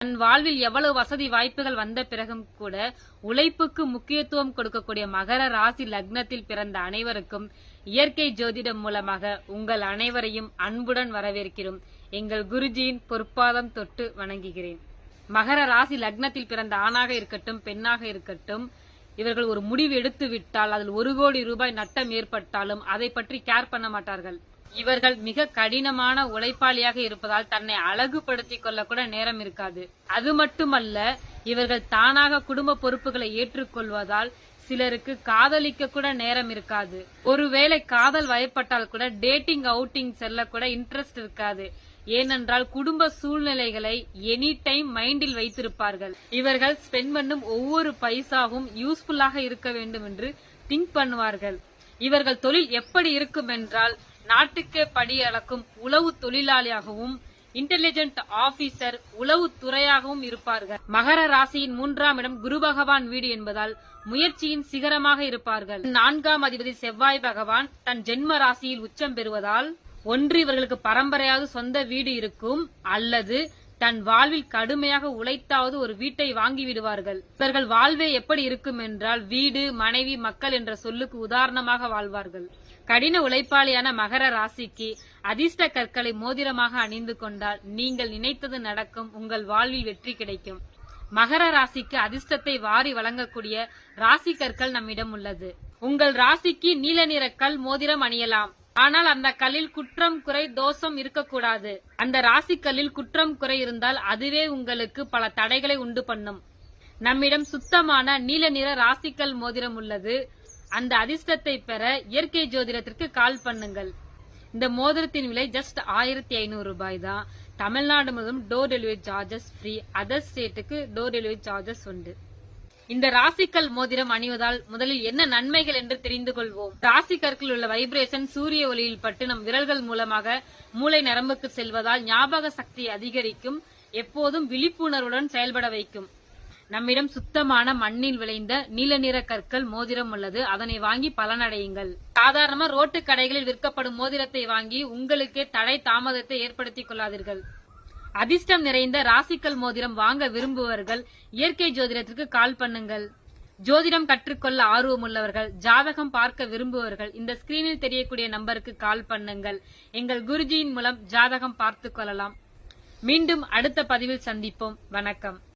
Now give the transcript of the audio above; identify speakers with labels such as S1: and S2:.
S1: தன் வாழ்வில் எவ்வளவு வசதி வாய்ப்புகள் வந்த பிறகும் கூட உழைப்புக்கு முக்கியத்துவம் கொடுக்கக்கூடிய மகர ராசி லக்னத்தில் பிறந்த அனைவருக்கும் இயற்கை ஜோதிடம் மூலமாக உங்கள் அனைவரையும் அன்புடன் வரவேற்கிறோம். எங்கள் குருஜியின் பொற்பாதம் தொட்டு வணங்குகிறேன். மகர ராசி லக்னத்தில் பிறந்த ஆணாக இருக்கட்டும் பெண்ணாக இருக்கட்டும் இவர்கள் ஒரு முடிவு எடுத்து விட்டால் அதில் ஒரு கோடி ரூபாய் நட்டம் ஏற்பட்டாலும் அதை பற்றி கேர் பண்ண மாட்டார்கள். இவர்கள் மிக கடினமான உழைப்பாளியாக இருப்பதால் தன்னை அழகுபடுத்திக் கொள்ள கூட நேரம் இருக்காது. அது மட்டுமல்ல இவர்கள் தானாக குடும்ப பொறுப்புகளை ஏற்றுக்கொள்வதால் சிலருக்கு காதலிக்க கூட நேரம் இருக்காது. ஒருவேளை காதல் வயப்பட்டால் கூட டேட்டிங் அவுட்டிங் செல்ல கூட இன்ட்ரெஸ்ட் இருக்காது. ஏனென்றால் குடும்ப சூழ்நிலைகளை எனி டைம் மைண்டில் வைத்திருப்பார்கள். இவர்கள் ஸ்பெண்ட் பண்ணும் ஒவ்வொரு பைசாவும் யூஸ்ஃபுல்லாக இருக்க வேண்டும் என்று திங்க் பண்ணுவார்கள். இவர்கள் தொழில் எப்படி இருக்கும் என்றால் நாட்டுக்கே படி அளக்கும் உளவு தொழிலாளியாகவும் இன்டெலிஜென்ட் ஆபீசர் உளவு துறையாகவும் இருப்பார்கள். மகர ராசியின் மூன்றாம் இடம் குரு பகவான் வீடு என்பதால் முயற்சியின் சிகரமாக இருப்பார்கள். நான்காம் அதிபதி செவ்வாய் பகவான் தன் ஜென்ம ராசியில் உச்சம் பெறுவதால் ஒன்று இவர்களுக்கு பரம்பரையாக சொந்த வீடு இருக்கும் அல்லது தன் வாழ்வில் கடுமையாக உழைத்தாவது ஒரு வீட்டை வாங்கி விடுவார்கள். இவர்கள் வாழ்வே எப்படி இருக்கும் என்றால் வீடு மனைவி மக்கள் என்ற சொல்லுக்கு உதாரணமாக வாழ்வார்கள். கடின உழைப்பாளியான மகர ராசிக்கு அதிர்ஷ்ட கற்களை மோதிரமாக அணிந்து கொண்டால் நீங்கள் நினைத்தது நடக்கும் உங்கள் வாழ்வில் வெற்றி கிடைக்கும். மகர ராசிக்கு அதிர்ஷ்டத்தை வாரி வழங்கக்கூடிய ராசி கற்கள் நம்மிடம் உள்ளது. உங்கள் ராசிக்கு நீல நிற கல் மோதிரம் அணியலாம். ஆனால் அந்த கல்லில் குற்றம் குறை தோஷம் இருக்கக்கூடாது. அந்த ராசிக்கல்லில் குற்றம் குறை இருந்தால் அதுவே உங்களுக்கு பல தடைகளை உண்டு பண்ணும். நம்மிடம் சுத்தமான நீல நிற ராசிக்கல் மோதிரம் உள்ளது. அந்த அதிர்ஷ்டத்தை பெற இயற்கை ஜோதிடத்திற்கு கால் பண்ணுங்கள். இந்த மோதிரத்தின் விலை ஜஸ்ட் ஆயிரத்தி ஐநூறு ரூபாய் தான். தமிழ்நாடு முழுவதும் door delivery charges free other ஸ்டேட்டுக்கு டோர் டெலிவரி சார்ஜஸ் உண்டு. இந்த ராசிக்கல் மோதிரம் அணிவதால் முதலில் என்ன நன்மைகள் என்று தெரிந்து கொள்வோம். ராசி உள்ள வைப்ரேஷன் சூரிய ஒளியில் பட்டு நம் விரல்கள் மூலமாக மூளை நரம்புக்கு செல்வதால் ஞாபக சக்தி அதிகரிக்கும் எப்போதும் விழிப்புணர்வுடன் செயல்பட வைக்கும். நம்மிடம் சுத்தமான மண்ணில் விளைந்த நீல நிற கற்கள் மோதிரம் உள்ளது. அதனை வாங்கி பலனடையுங்கள். சாதாரணமா ரோட்டு கடைகளில் விற்கப்படும் மோதிரத்தை வாங்கி உங்களுக்கே தடை தாமதத்தை ஏற்படுத்திக் கொள்ளாதீர்கள். அதிர்ஷ்டம் நிறைந்த ராசிக்கல் மோதிரம் வாங்க விரும்புவர்கள் இயற்கை ஜோதிடத்திற்கு கால் பண்ணுங்கள். ஜோதிடம் கற்றுக்கொள்ள ஆர்வம் உள்ளவர்கள் ஜாதகம் பார்க்க விரும்புவர்கள் இந்த ஸ்கிரீனில் தெரியக்கூடிய நம்பருக்கு கால் பண்ணுங்கள். எங்கள் குருஜியின் மூலம் ஜாதகம் பார்த்துக் கொள்ளலாம். மீண்டும் அடுத்த பதிவில் சந்திப்போம். வணக்கம்.